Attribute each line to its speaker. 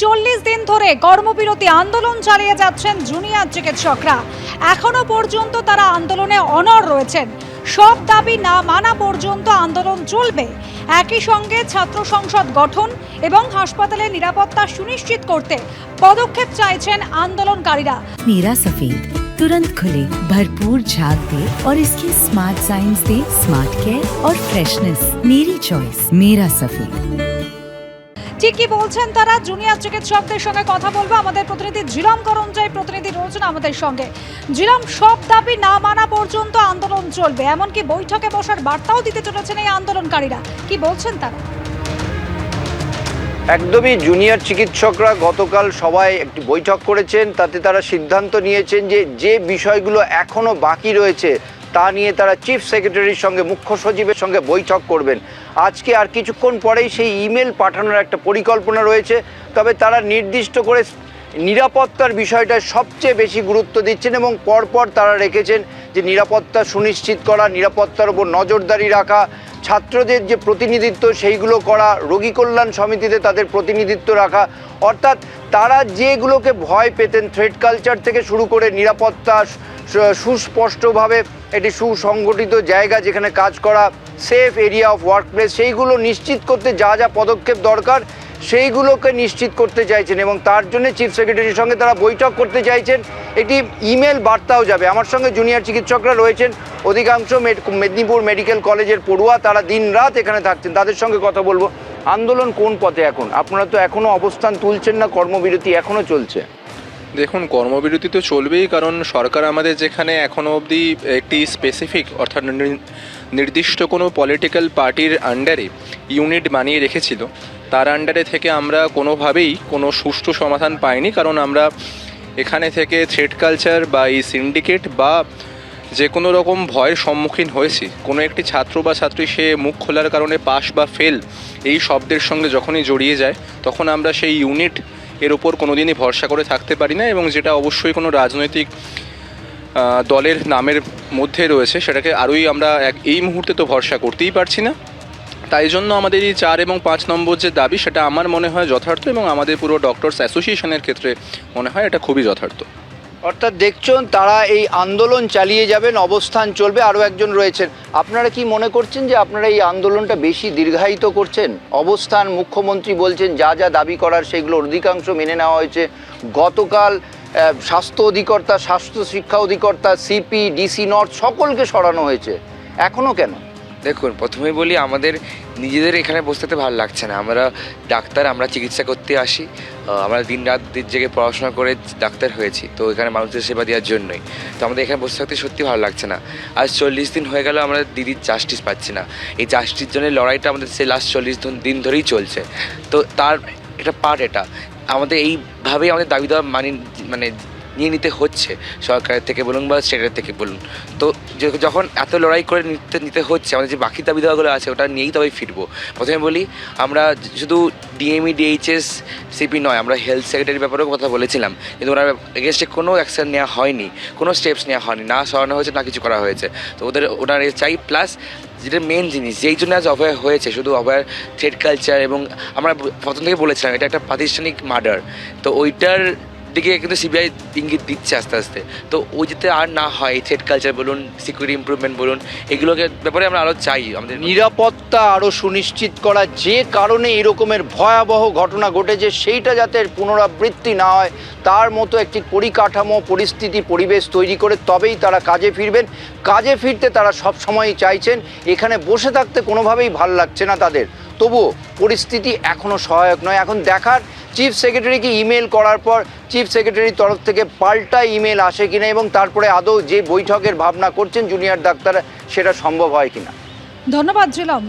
Speaker 1: চল্লিশ দিন ধরে কর্মবিরতি আন্দোলন চালিয়ে যাচ্ছেন জুনিয়র চিকিৎসকরা এখনো পর্যন্ত তারা আন্দোলনে অনড় রয়েছেন সব দাবি না মানা পর্যন্ত আন্দোলন চলবে একই সঙ্গে ছাত্র সংসদ গঠন এবং হাসপাতালে নিরাপত্তা সুনিশ্চিত করতে পদক্ষেপ চাইছেন আন্দোলনকারীরা
Speaker 2: मेरा सफेद तुरंत खुले भरपूर झाग दे और इसकी स्मार्ट साइंस दे स्मार्ट केयर और फ्रेशनेस मेरी चॉइस मेरा सफेद
Speaker 1: ঠিকই বলছেন তারা, জুনিয়র চিকিৎসকদের সঙ্গে কথা বলব। আমাদের প্রতিনিধি জিরাম করঞ্জাই প্রতিনিধি রয়েছেন আমাদের সঙ্গে। জিরাম সব দাবি না মানা পর্যন্ত আন্দোলন চলবে। এমনকি বৈঠকে বসার বার্তাও দিতে চলেছেন এই আন্দোলনকারীরা। কি বলছেন তারা?
Speaker 3: একদমই জুনিয়র চিকিৎসকরা গতকাল সবাই একটি বৈঠক করেছেন। তাতে তারা সিদ্ধান্ত নিয়েছেন যে যে বিষয়গুলো এখনও বাকি রয়েছে তা নিয়ে তারা চিফ সেক্রেটারির সঙ্গে, মুখ্য সচিবের সঙ্গে বৈঠক করবেন। আজকে আর কিছুক্ষণ পরেই সেই ইমেল পাঠানোর একটা পরিকল্পনা রয়েছে, তবে তারা নির্দিষ্ট করে নিরাপত্তার বিষয়টায় সবচেয়ে বেশি গুরুত্ব দিচ্ছেন এবং পরপর তারা রেখেছেন যে নিরাপত্তা সুনিশ্চিত করা, নিরাপত্তার উপর নজরদারি রাখা, ছাত্রদের যে প্রতিনিধিত্ব সেইগুলো করা, রোগী কল্যাণ সমিতিতে তাদের প্রতিনিধিত্ব রাখা। অর্থাৎ তারা যেগুলোকে ভয় পেতেন থ্রেড কালচার থেকে শুরু করে নিরাপত্তা সুস্পষ্টভাবে একটি সুসংগঠিত জায়গা যেখানে কাজ করা safe area of work place সেইগুলো নিশ্চিত করতে যা যা পদক্ষেপ দরকার, সেইগুলোকে নিশ্চিত করতে চাইছেন এবং তার জন্য চিফ সেক্রেটারির সঙ্গে তারা বৈঠক করতে চাইছেন। একটি ইমেল বার্তাও যাবে। আমার সঙ্গে জুনিয়র চিকিৎসকরা রয়েছেন। অধিকাংশ মেদিনীপুর মেডিকেল কলেজের পড়ুয়া, তারা দিনরাত এখানে থাকছেন। তাদের সঙ্গে কথা বলব। আন্দোলন কোন পথে এখন? আপনারা তো এখনও অবস্থান তুলছেন না, কর্মবিরতি এখনও চলছে।
Speaker 4: দেখুন, কর্মবিরতি তো চলবেই, কারণ সরকার আমাদের যেখানে এখনও অবধি একটি স্পেসিফিক অর্থাৎ নির্দিষ্ট কোনো পলিটিক্যাল পার্টির আন্ডারে ইউনিট বানিয়ে রেখেছিল। তার আন্ডারে থেকে আমরা কোনোভাবেই কোনো সুষ্ঠু সমাধান পাইনি, কারণ আমরা এখানে থেকে থ্রেড কালচার বা এই সিন্ডিকেট বা যে কোনো রকম ভয়ের সম্মুখীন হয়েছি। কোনো একটি ছাত্র বা ছাত্রী সে মুখ খোলার কারণে পাস বা ফেল এই শব্দের সঙ্গে যখনই জড়িয়ে যায়, তখন আমরা সেই ইউনিট এর ওপর কোনোদিনই ভরসা করে থাকতে পারি না এবং যেটা অবশ্যই কোনো রাজনৈতিক দলের নামের মধ্যে রয়েছে সেটাকে আরোই আমরা এক, এই মুহূর্তে তো ভরসা করতেই পারছি না। তাই জন্য আমাদের এই চার এবং পাঁচ নম্বর যে দাবি সেটা আমার মনে হয় যথার্থ এবং আমাদের পুরো ডক্টরস অ্যাসোসিয়েশনের ক্ষেত্রে মনে হয় এটা খুবই যথার্থ।
Speaker 3: অর্থাৎ দেখছেন তারা এই আন্দোলন চালিয়ে যাবেন, অবস্থান চলবে, আরও একজন রয়েছেন। আপনারা কি মনে করছেন যে আপনারা এই আন্দোলনটা বেশি দীর্ঘায়িত করছেন? অবস্থান মুখ্যমন্ত্রী বলছেন যা যা দাবি করার সেগুলোর অধিকাংশ মেনে নেওয়া হয়েছে। গতকাল স্বাস্থ্য অধিকর্তা, স্বাস্থ্য শিক্ষা অধিকর্তা, সিপি, ডিসি নর্থ সকলকে সরানো হয়েছে। এখনও কেন?
Speaker 5: দেখুন, প্রথমেই বলি আমাদের নিজেদের এখানে বসতে ভালো লাগছে না। আমরা ডাক্তার, আমরা চিকিৎসা করতে আসি। আমরা দিন রাত দিন জেগে পড়াশোনা করে ডাক্তার হয়েছি। তো এখানে মানুষদের সেবা দেওয়ার জন্যই। তো আমাদের এখানে বসে থাকতে সত্যি ভালো লাগছে না। আজ চল্লিশ দিন হয়ে গেল আমরা দিদির জাস্টিস পাচ্ছি না। এই জাস্টিস জন্য লড়াইটা আমাদের সেই লাস্ট চল্লিশ দিন ধরেই চলছে। তো তার এটা পার্ট এটা। আমাদের এইভাবেই আমাদের দাবি দেওয়া মানি মানে নিয়ে নিতে হচ্ছে সরকারের থেকে বলুন বা স্টেটের থেকে বলুন। তো যখন এত লড়াই করে নিতে নিতে হচ্ছে, আমাদের যে বাকি দাবি দেওয়াগুলো আছে ওটা নিয়েই তবে ফিরবো। প্রথমে বলি, আমরা শুধু ডিএমই ডিএইচএস সিপি নয়, আমরা হেলথ সেক্রেটারির ব্যাপারেও কথা বলেছিলাম। কিন্তু ওনার এগেনস্টে কোনো অ্যাকশন নেওয়া হয়নি, কোনো স্টেপস নেওয়া হয়নি, না সরানো হয়েছে, না কিছু করা হয়েছে। তো ওদের, ওনার চাই প্লাস যেটা মেন জিনিস, যেই জন্য আজ অভয় হয়েছে, শুধু অভয়ের থ্রেড কালচার এবং আমরা প্রথম থেকে বলেছিলাম, এটা একটা প্রাতিষ্ঠানিক মার্ডার তো ওইটার দিকে কিন্তু সিবিআই ইঙ্গিত দিচ্ছে আস্তে আস্তে। তো ওই যাতে আর না হয় থ্রেড কালচার বলুন সিকিউরিটি ইমপ্রুভমেন্ট বলুন, এগুলোকে ব্যাপারে আমরা আরও চাই আমাদের।
Speaker 3: নিরাপত্তা আরও সুনিশ্চিত করা, যে কারণে এরকমের ভয়াবহ ঘটনা ঘটেছে, সেইটা যাতে পুনরাবৃত্তি না হয়, তার মতো একটি পরিকাঠামো, পরিস্থিতি, পরিবেশ তৈরি করে তবেই তারা কাজে ফিরবেন। কাজে ফিরতে তারা সব সময়ই চাইছেন, এখানে বসে থাকতে কোনোভাবেই ভালো লাগছে না তাদের। তবুও পরিস্থিতি এখনও সহায়ক নয়। এখন দেখার চিফ সেক্রেটারিকে ইমেল করার পর চিফ সেক্রেটারির তরফ থেকে পাল্টা ইমেল আসে কিনা এবং তারপরে আদৌ যে বৈঠকের ভাবনা করছেন জুনিয়র ডাক্তার, সেটা সম্ভব হয় কিনা?
Speaker 1: ধন্যবাদ, জিলাম।